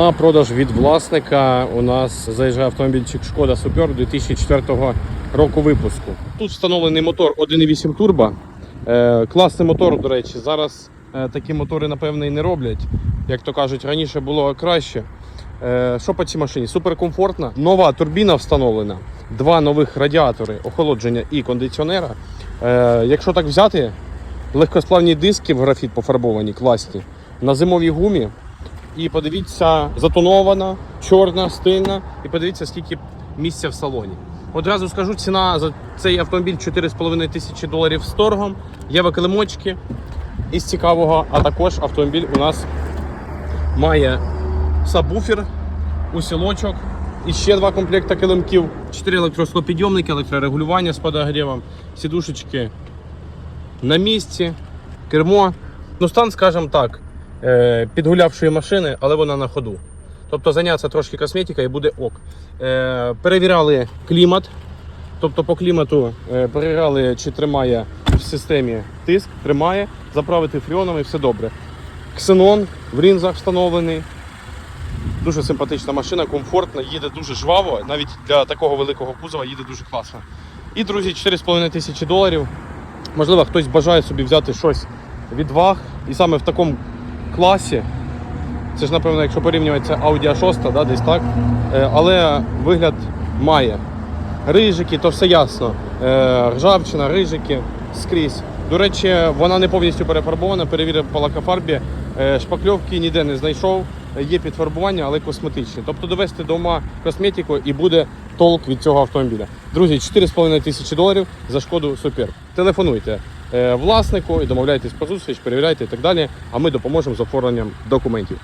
На продаж від власника у нас заїжджає автомобільчик Шкода Супер 2004 року випуску. Тут встановлений мотор 1.8 турбо. Е, класний мотор, до речі. Зараз е, такі мотори, напевно, і не роблять. Як то кажуть, раніше було краще. Е, що по цій машині? Суперкомфортна. Нова турбіна встановлена, два нових радіатори охолодження і кондиціонера. Якщо так взяти, легкосплавні диски в графіт пофарбовані, класні. На зимовій гумі. І подивіться, затонована, чорна, стильна. І подивіться, скільки місця в салоні. Одразу скажу, ціна за цей автомобіль 4,5 тисячі доларів з торгом. Є виклимочки із цікавого, а також автомобіль у нас має сабвуфер, усілочок і ще два комплекти килимків. Чотири електросклопідйомники, електрорегулювання з подогрівом, сідушечки на місці, кермо. Ну, стан, скажімо так, підгулявшої машини, але вона на ходу. Тобто зайнятися трошки косметикою і буде ок. Е, Перевіряли клімат. Тобто по клімату е, перевіряли, чи тримає в системі тиск, тримає, заправити фріоном і все добре. Ксенон в рінзах встановлений. Дуже симпатична машина, комфортна, їде дуже жваво, навіть для такого великого кузова їде дуже класно. І, друзі, 4,5 тисячі доларів. Можливо, хтось бажає собі взяти щось від ваг. І саме в такому класі. Це ж, напевно, якщо порівнювати, це Audi A6, да, десь так. Е, Але вигляд має. Рижики, то все ясно. Е, Ржавчина, рижики скрізь. До речі, вона не повністю перефарбована, перевірив по лакофарбі. Е, Шпакльовки ніде не знайшов. Є підфарбування, але косметичні. Тобто довести до ума косметику і буде толк від цього автомобіля. Друзі, 4,5 тисячі доларів за шкоду супер. Телефонуйте власнику і домовляйтесь про зустріч, перевіряйте і так далі. А ми допоможемо з оформленням документів.